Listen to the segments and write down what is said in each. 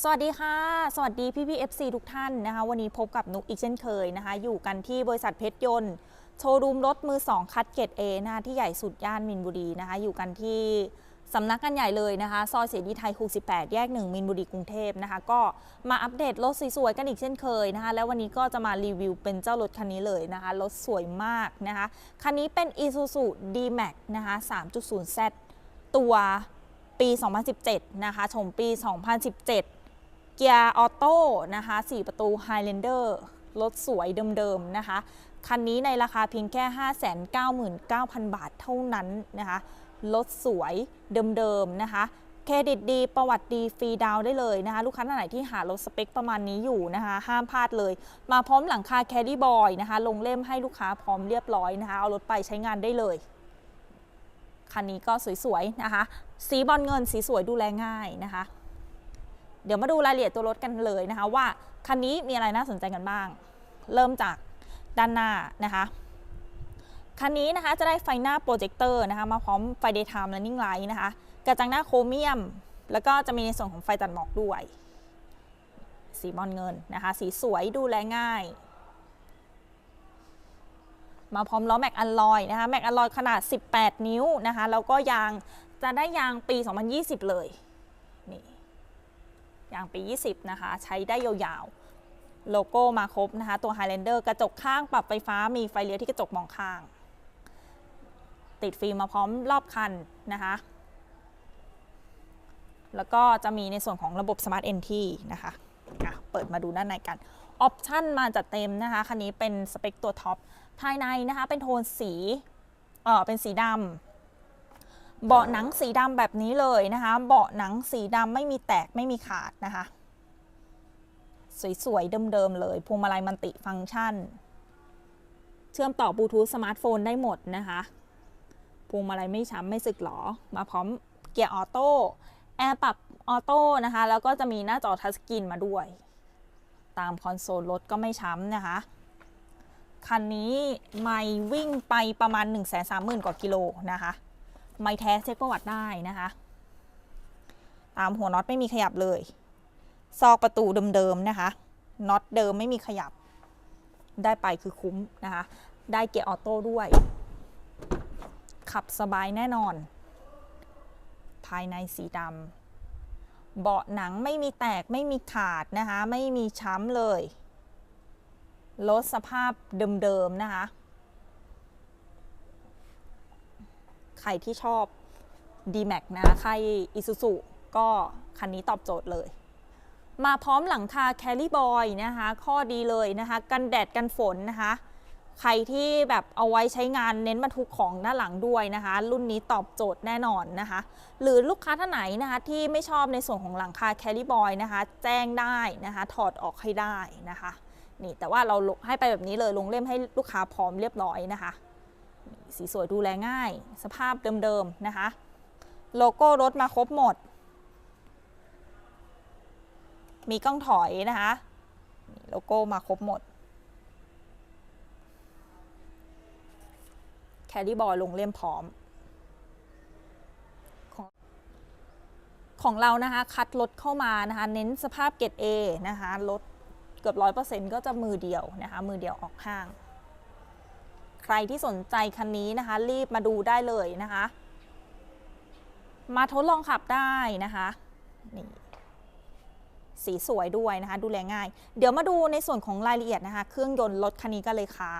สวัสดีค่ะ สวัสดีพี่พี่เอฟซีทุกท่านนะคะ วันนี้พบกับนุกอีกเช่นเคยนะคะ อยู่กันที่บริษัทเพชรยนต์ โชว์รูมรถมือ 2 คัดเกรดเอนะคะที่ใหญ่สุดย่านมินบุรีนะคะ อยู่กันที่สำนักงานใหญ่เลยนะคะ ซอยเสรีไทย68 แยก 1 มินบุรีกรุงเทพนะคะ ก็มาอัปเดตรถสวยๆกันอีกเช่นเคยนะคะ แล้ววันนี้ก็จะมารีวิวเป็นเจ้ารถคันนี้เลยนะคะ รถสวยมากนะคะ คันนี้เป็น Isuzu D-Max นะคะ 3.0Z ตัวปี 2017 นะคะ ชมปี 2017 เกียร์ออโต้นะคะ4ประตู Highlander รถสวยเดิมๆนะคะ คันนี้ในราคาเพียงแค่ 599,000 บาทเท่านั้นนะคะรถสวยเดิมๆนะคะเครดิตดีประวัติดีฟรีดาวได้เลยนะคะ ลูกค้าท่านไหนที่หารถสเปคประมาณนี้อยู่นะคะ ห้ามพลาดเลย มาพร้อมหลังคาแคดดี้บอยนะคะ ลงเล่มให้ลูกค้าพร้อมเรียบร้อยนะคะ เอารถไปใช้งานได้เลย คันนี้ก็สวยๆนะคะ สีบอลเงินสีสวยดูแลง่ายนะคะ เดี๋ยวมาดูรายละเอียดตัวรถกันเลยนะคะ ว่าคันนี้มีอะไรน่าสนใจกันบ้าง เริ่มจากด้านหน้านะคะคันนี้นะคะจะได้ไฟหน้าโปรเจคเตอร์นะคะมาพร้อมไฟ daytime running light นะคะกระจังหน้าโครเมียม แล้วก็จะมีในส่วนของไฟตัดหมอกด้วย สีบอลเงินนะคะ สีสวยดูแลง่าย มาพร้อมล้อแม็กอัลลอยนะคะแม็กอัลลอยขนาด 18 นิ้วนะคะแล้วก็ยางจะได้ยางปี 2020 เลยนี่ ยางปี 20 นะคะ ใช้ได้ยาวๆ โลโก้มาครบนะคะ ตัว Highlander กระจกข้างปรับไฟฟ้ามีไฟเลี้ยวที่กระจกมองข้าง ติดฟิล์มมาพร้อมรอบคันนะคะ แล้วก็จะมีในส่วนของระบบ Smart Entry นะคะะเปิดมาดูด้านในกัน ออปชั่นมาจัดเต็มนะคะ คันนี้เป็นสเปคตัวท็อป ภายในนะคะ เป็นโทนสี เออเป็นสีดำ เบาะหนังสีดำแบบนี้เลยนะคะ เบาะหนังสีดำไม่มีแตกไม่มีขาดนะคะ สวยๆเดิมๆเลยพวงมาลัยมันติฟังก์ชัน เชื่อมต่อบลูทูธสมาร์ทโฟนได้หมดนะคะพวงมาลัยไม่ช้ำไม่สึกหรอ มาพร้อมเกียร์ออโต้แอร์ปรับออโต้นะคะ แล้วก็จะมีหน้าจอทัชสกรีนมาด้วย ตามคอนโซลรถก็ไม่ช้ำนะคะ คันนี้ไม่วิ่งไปประมาณ 1 3 0 0 0 0 กว่ากิโลนะคะ ไม่แท้เช็คประวัติได้นะคะ ตามหัวน็อตไม่มีขยับเลย ซอกประตูเดิมๆนะคะน็อตเดิมไม่มีขยับ ได้ไปคือคุ้มนะคะ ได้เกียร์ออโต้ด้วย ขับสบายแน่นอน ภายในสีดำเบาะหนังไม่มีแตกไม่มีขาดนะคะ ไม่มีช้ำเลยรถสภาพเดิมๆนะคะ ใครที่ชอบ D-Max นะคะใคร Isuzu ก็คันนี้ตอบโจทย์เลย มาพร้อมหลังคา Carry Boy นะคะ ข้อดีเลยนะคะ กันแดดกันฝนนะคะ ใครที่แบบเอาไว้ใช้งานเน้นบรรทุกของด้าหลังด้วยนะคะ รุ่นนี้ตอบโจทย์แน่นอนนะคะ หรือลูกค้าท่านไหนนะคะที่ไม่ชอบในส่วนของหลังคา Carry Boy นะคะ แจ้งได้นะคะ ถอดออกให้ได้นะคะ นี่แต่ว่าเราให้ไปแบบนี้เลยลงเล่มให้ลูกค้าพร้อมเรียบร้อยนะคะ สีสวยดูแลง่าย สภาพเดิมๆนะคะ โลโก้รถมาครบหมด มีกล้องถอยนะคะ โลโก้มาครบหมด แคดดี้บอยลงเล่มพร้อมของของเรานะคะ คัดรถเข้ามานะคะ เน้นสภาพเกรด A นะคะรถเกือบร้อยเปอร์เซ็นต์ก็จะมือเดียวนะคะ มือเดียวออกห้าง ใครที่สนใจคันนี้นะคะ รีบมาดูได้เลยนะคะ มาทดลองขับได้นะคะนี่สีสวยด้วยนะคะ ดูแลง่าย เดี๋ยวมาดูในส่วนของรายละเอียดนะคะ เครื่องยนต์รถคันนี้กันเลยค่ะ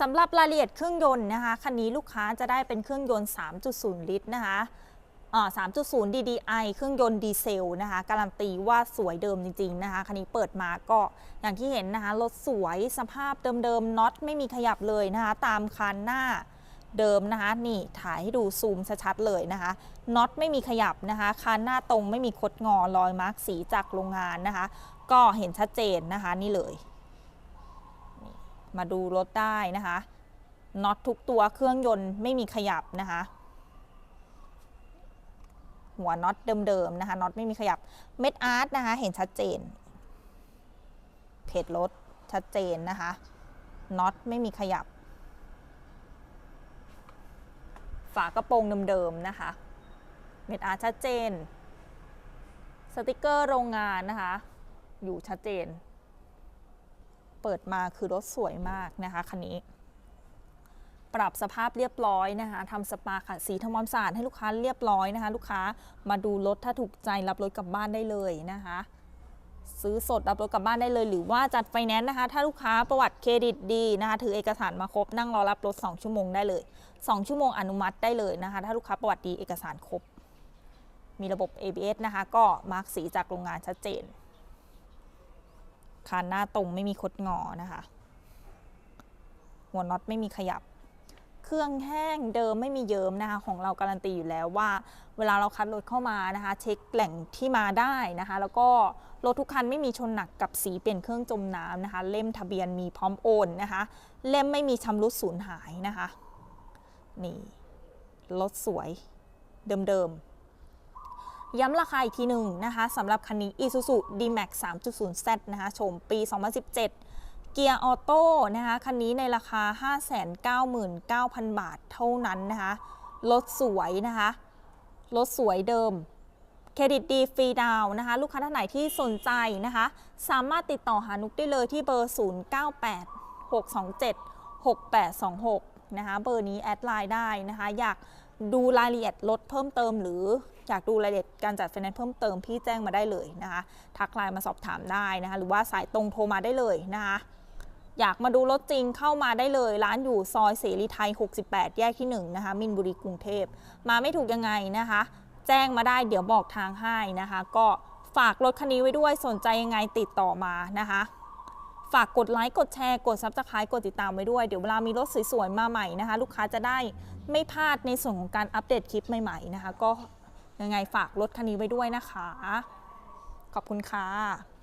สำหรับรายละเอียดเครื่องยนต์นะคะ คันนี้ลูกค้าจะได้เป็นเครื่องยนต์ 3.0 ลิตรนะคะ 3.0 DDI เครื่องยนต์ดีเซลนะคะการันตีว่าสวยเดิมจริง ๆ นะคะ คันนี้เปิดมาก็อย่างที่เห็นนะคะ รถสวยสภาพเดิมๆน็อตไม่มีขยับเลยนะคะ ตามคันหน้าเดิมนะคะ นี่ถ่ายให้ดูซูมชัดๆเลยนะคะน็อตไม่มีขยับนะคะคันหน้าตรงไม่มีคดงอรอยมาร์กสีจากโรงงานนะคะ ก็เห็นชัดเจนนะคะนี่เลยมาดูรถได้นะคะน็อตทุกตัวเครื่องยนต์ไม่มีขยับนะคะ หัวน็อตเดิมๆนะคะน็อตไม่มีขยับเม็ดอาร์ตนะคะ เห็นชัดเจนเพจรถชัดเจนนะคะน็อตไม่มีขยับ ฝากระโปรงเดิมๆนะคะเม็ดอาร์ตชัดเจน สติกเกอร์โรงงานนะคะ อยู่ชัดเจน เปิดมาคือรถสวยมากนะคะคันนี้ ปรับสภาพเรียบร้อยนะคะทำสปาขัดสีทำความสะอาดให้ลูกค้าเรียบร้อยนะคะ ลูกค้ามาดูรถถ้าถูกใจรับรถกลับบ้านได้เลยนะคะ ซื้อสดรับรถกลับบ้านได้เลย หรือว่าจัดไฟแนนซ์นะคะ ถ้าลูกค้าประวัติเครดิตดีนะคะถือเอกสารมาครบนั่งรอรับรถ 2 ชั่วโมงได้เลย 2 ชั่วโมงอนุมัติได้เลยนะคะ ถ้าลูกค้าประวัติดีเอกสารครบ มีระบบ ABS นะคะ ก็มาร์กสีจากโรงงานชัดเจนคานหน้าตรงไม่มีคดงอนะคะ หัวน็อตไม่มีขยับ เครื่องแห้งเดิมไม่มีเยิ้มนะคะของเราการันตีอยู่แล้วว่า เวลาเราคัดรถเข้ามานะคะ เช็คแหล่งที่มาได้นะคะ แล้วก็รถทุกคันไม่มีชนหนักกับสีเปลี่ยนเครื่องจมน้ำนะคะ เล่มทะเบียนมีพร้อมโอนนะคะ เล่มไม่มีชำรุดสูญหายนะคะนี่รถสวยเดิมๆ ย้ำราคาอีกทีหนึ่งนะคะสำหรับคันนี้ Isuzu D-Max 3.0Z นะคะชมปี 2017 เกียร์ออโต้นะคะคันนี้ในราคา 599,000 บาทเท่านั้นนะคะรถสวยนะคะรถสวยเดิมเครดิตดีฟรีดาวนะคะ ลูกค้าท่านไหนที่สนใจนะคะ สามารถติดต่อหานุกได้เลยที่เบอร์ 098 627 6826 นะคะ เบอร์นี้แอดไลน์ได้นะคะ อยากดูรายละเอียดรถเพิ่มเติม หรืออยากดูรายละเอียดการจัดไฟแนนซ์เพิ่มเติมพี่แจ้งมาได้เลยนะคะ ทักไลน์มาสอบถามได้นะคะ หรือว่าสายตรงโทรมาได้เลยนะคะ อยากมาดูรถจริงเข้ามาได้เลย ร้านอยู่ซอยเสรีไทย 68 แยกที่1นะคะมินบุรีกรุงเทพ มาไม่ถูกยังไงนะคะ แจ้งมาได้เดี๋ยวบอกทางให้นะคะ ก็ฝากรถคันนี้ไว้ด้วยสนใจยังไงติดต่อมานะคะ ฝากกดไลค์กดแชร์กดซับสไครต์กดติดตามไว้ด้วย เดี๋ยวเวลามีรถสวยๆมาใหม่นะคะ ลูกค้าจะได้ไม่พลาดในส่วนของการอัปเดตคลิปใหม่ๆนะคะ ก็ยังไงฝากรถคันนี้ไว้ด้วยนะคะ ขอบคุณค่ะ